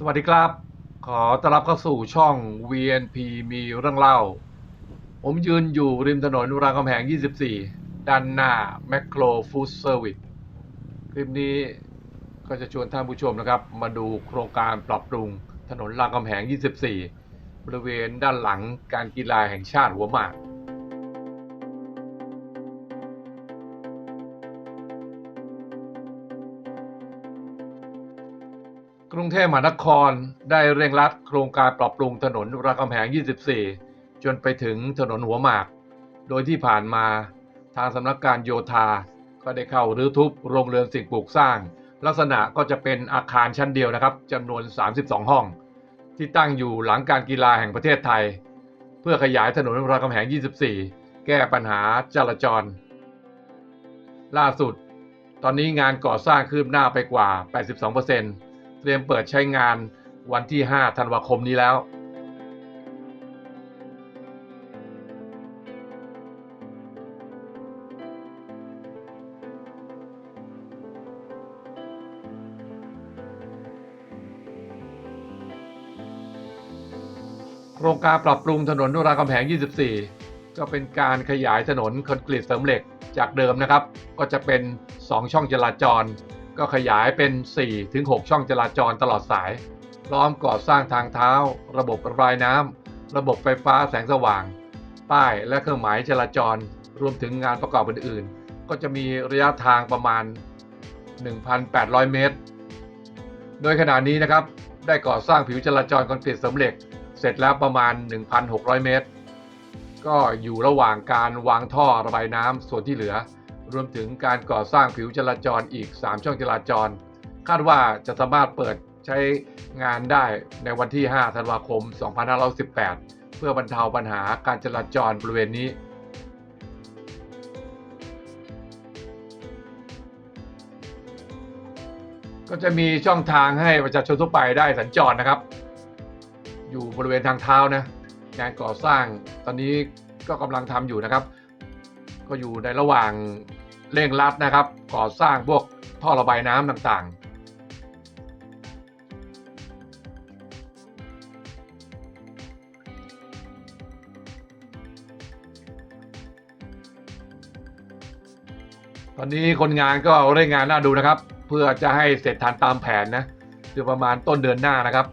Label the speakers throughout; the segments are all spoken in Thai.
Speaker 1: สวัสดีครับ ขอต้อนรับเข้าสู่ช่อง VNP มีเรื่องเล่า ผมยืนอยู่ริมถนนรามคำแหง 24 ด้านหน้า Macro Food Service คลิปนี้ก็จะชวนท่านผู้ชมนะครับ มาดูโครงการปรับปรุงถนนรามคำแหง 24 บริเวณด้านหลังการกีฬาแห่งชาติหัวหมาก กรุงเทพมหานครได้เร่งรัดโครงการปรับปรุงถนนรามคำแหง 24 จนไปถึงถนนหัวหมาก โดยที่ผ่านมาทางสำนักการโยธา ก็ได้เข้ารื้อทุบโรงเรือนสิ่งปลูกสร้าง ลักษณะก็จะเป็นอาคารชั้นเดียวนะครับจำนวน 32 ห้อง ที่ตั้งอยู่หลังการกีฬาแห่งประเทศไทย เพื่อขยายถนนรามคำแหง 24 แก้ปัญหาจราจร ล่าสุด ตอนนี้งานก่อสร้างคืบหน้าไปกว่า 82% เตรียมเปิดใช้งานวันที่ 5 ธันวาคมนี้แล้ว โครงการปรับปรุงถนนนรามคำแหง 24 ก็เป็นการขยายถนนคอนกรีตเสริมเหล็กจากเดิมนะครับ ก็จะเป็น 2 ช่องจราจร ก็ขยายเป็น 4-6 ช่องจราจรตลอดสายพร้อมก่อสร้างทางเท้า ระบบระบายน้ำ ระบบไฟฟ้าแสงสว่าง ป้ายและเครื่องหมายจราจร รวมถึงงานประกอบอื่นๆ ก็จะมีระยะทางประมาณ 1,800 เมตร โดยขณะนี้นะครับ ได้ก่อสร้างผิวจราจรคอนกรีตเสริมเหล็ก เสร็จแล้วประมาณ 1,600 เมตร ก็อยู่ระหว่างการวางท่อระบายน้ำส่วนที่เหลือ รวมถึงการก่อสร้างผิวจราจรอีก 3 ช่องจราจร คาดว่าจะสามารถเปิดใช้งานได้ในวันที่ 5 ธันวาคม 2518 เพื่อบรรเทาปัญหาการจราจรบริเวณนี้ก็จะมีช่องทางให้ประชาชนทั่วไปได้สัญจรนะครับ อยู่บริเวณทางเท้านะงานก่อสร้างตอนนี้ก็กำลังทำอยู่นะครับ ก็อยู่ในระหว่างเร่งรัดนะครับ ก่อสร้างพวกท่อระบายน้ำต่างๆ ตอนนี้คนงานก็เร่งงานน่าดูนะครับ เพื่อจะให้เสร็จทันตามแผนนะ คือประมาณต้นเดือนหน้านะครับ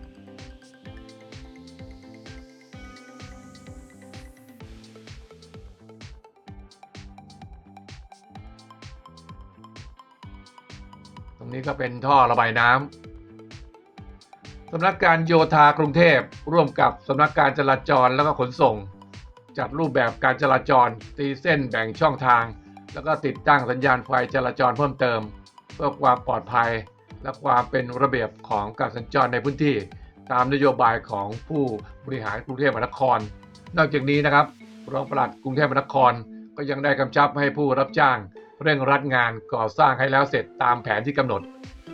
Speaker 1: รงนี้ก็เป็นท่อระบายน้ำสำนักการโยธากรุงเทพร่วมกับสำนักการจราจรแล้วก็ขนส่ง จัดรูปแบบการจราจร ตีเส้นแบ่งช่องทาง แล้วก็ติดตั้งสัญญาณไฟจราจรเพิ่มเติม เพื่อความปลอดภัย และความเป็นระเบียบของการสัญจรในพื้นที่ ตามนโยบายของผู้บริหารกรุงเทพมหานคร นอกจากนี้นะครับรองปลัดกรุงเทพมหานครก็ยังได้กำชับให้ผู้รับจ้าง เร่งรัดงานก่อสร้างให้แล้วเสร็จตามแผนที่กำหนด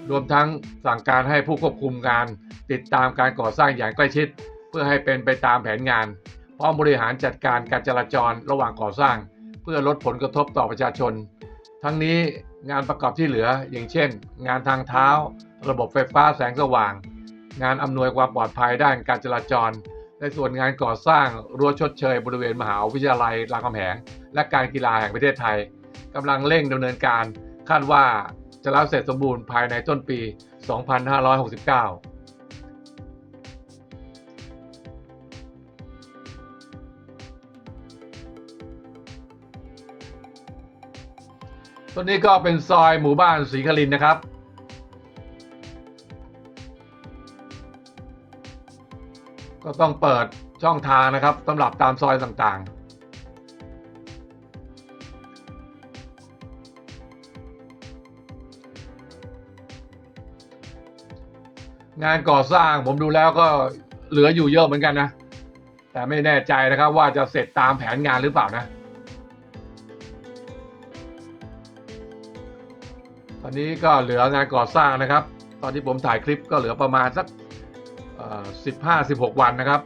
Speaker 1: รวมทั้งสั่งการให้ผู้ควบคุมงาน ติดตามการก่อสร้างอย่างใกล้ชิด เพื่อให้เป็นไปตามแผนงานพร้อมบริหารจัดการการจราจรระหว่างก่อสร้าง เพื่อลดผลกระทบต่อประชาชน ทั้งนี้งานประกอบที่เหลืออย่างเช่น งานทางเท้า ระบบไฟฟ้าแสงสว่าง งานอำนวยความปลอดภัยด้านการจราจรในส่วนงานก่อสร้างรั้วชดเชยบริเวณมหาวิทยาลัยรามคำแหงและการกีฬาแห่งประเทศไทย กำลังเร่งดำเนินการคาดว่าจะแล้วเสร็จสมบูรณ์ภายในต้นปี 2569ต้นนี้ก็เป็นซอยหมู่บ้านศรีคลินนะครับ ก็ต้องเปิดช่องทางนะครับสำหรับตามซอยต่างๆ งานก่อสร้างผมดูแล้วก็เหลืออยู่เยอะเหมือนกันนะ แต่ไม่แน่ใจนะครับว่าจะเสร็จตามแผนงานหรือเปล่านะ ตอนนี้ก็เหลืองานก่อสร้างนะครับ ตอนที่ผมถ่ายคลิปก็เหลือประมาณสักสิบห้าสิบหกวันนะครับ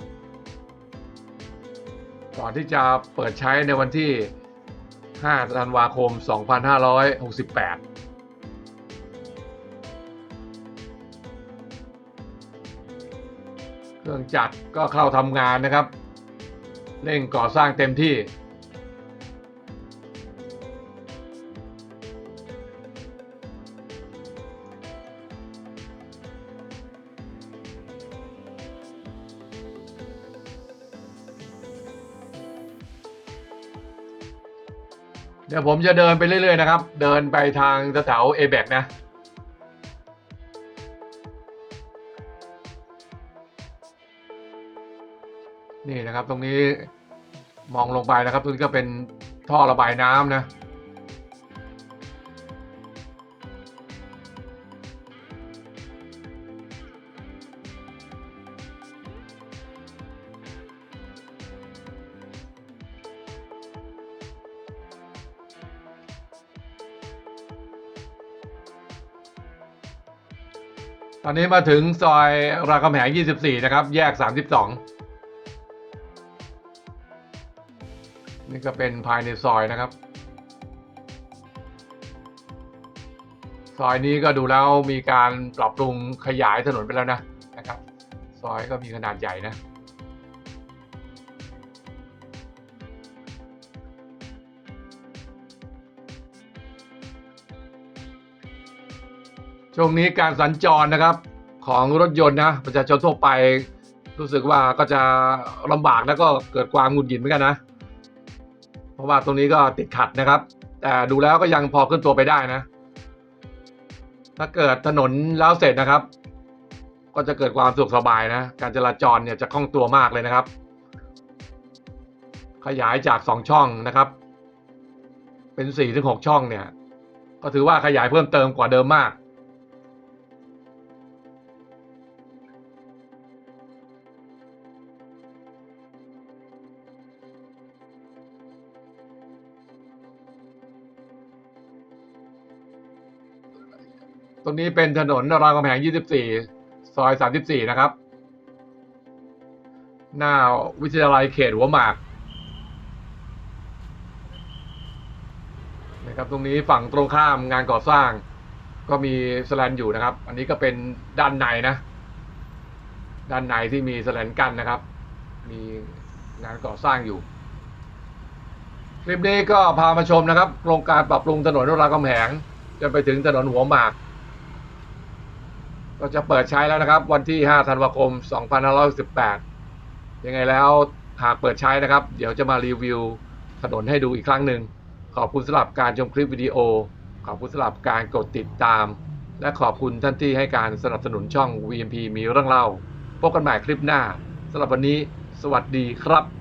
Speaker 1: ก่อนที่จะเปิดใช้ในวันที่ 5 ธันวาคม 2568 เครื่องจักรก็เข้าทำงานนะครับ เร่งก่อสร้างเต็มที่ เดี๋ยวผมจะเดินไปเรื่อย ๆ นะครับ เดินไปทางแถวเอแบกนะ นี่นะครับตรงนี้มองลงไปนะครับตรงนี้ก็เป็นท่อระบายน้ำนะตอนนี้มาถึงซอยรามคำแหง 24 นะครับ แยก 32 นี่ก็เป็นภายในซอยนะครับ ซอยนี้ก็ดูแล้วมีการปรับปรุงขยายถนนไปแล้วนะนะครับ ซอยก็มีขนาดใหญ่นะช่วงนี้การสัญจรนะครับของรถยนต์นะประชาชนทั่วไปรู้สึกว่าก็จะลำบากแล้วก็เกิดความหงุดหงิดเหมือนกันนะ เพราะว่าตรงนี้ก็ติดขัดนะครับ แต่ดูแล้วก็ยังพอขึ้นตัวไปได้นะ ถ้าเกิดถนนแล้วเสร็จนะครับ ก็จะเกิดความสะดวกสบายนะ การจราจรเนี่ยจะคล่องตัวมากเลยนะครับ ขยายจากสองช่องนะครับ เป็นสี่ถึงหกช่องเนี่ย ก็ถือว่าขยายเพิ่มเติมกว่าเดิมมาก ตรงนี้เป็นถนนรามคำแหง 24 ซอย 34 นะครับ หน้าวิทยาลัยเขตหัวหมากนะครับตรงนี้ฝั่งตรงข้ามงานก่อสร้าง ก็มีสแลนอยู่นะครับ อันนี้ก็เป็นด้านในนะ ด้านในที่มีสแลนกั้นนะครับ มีงานก่อสร้างอยู่ คลิปนี้ก็พามาชมนะครับโครงการปรับปรุงถนนรามคำแหงจนไปถึงถนนหัวหมาก ก็จะเปิดใช้แล้วนะครับ วันที่ 5 ธันวาคม 2518 ยังไงแล้วหากเปิดใช้นะครับ เดี๋ยวจะมารีวิวถนนให้ดูอีกครั้งหนึ่ง ขอบคุณสำหรับการชมคลิปวิดีโอ ขอบคุณสำหรับการกดติดตาม และขอบคุณท่านที่ให้การสนับสนุนช่อง VMP มีเรื่องเล่า พบกันใหม่คลิปหน้าสำหรับวันนี้ สวัสดีครับ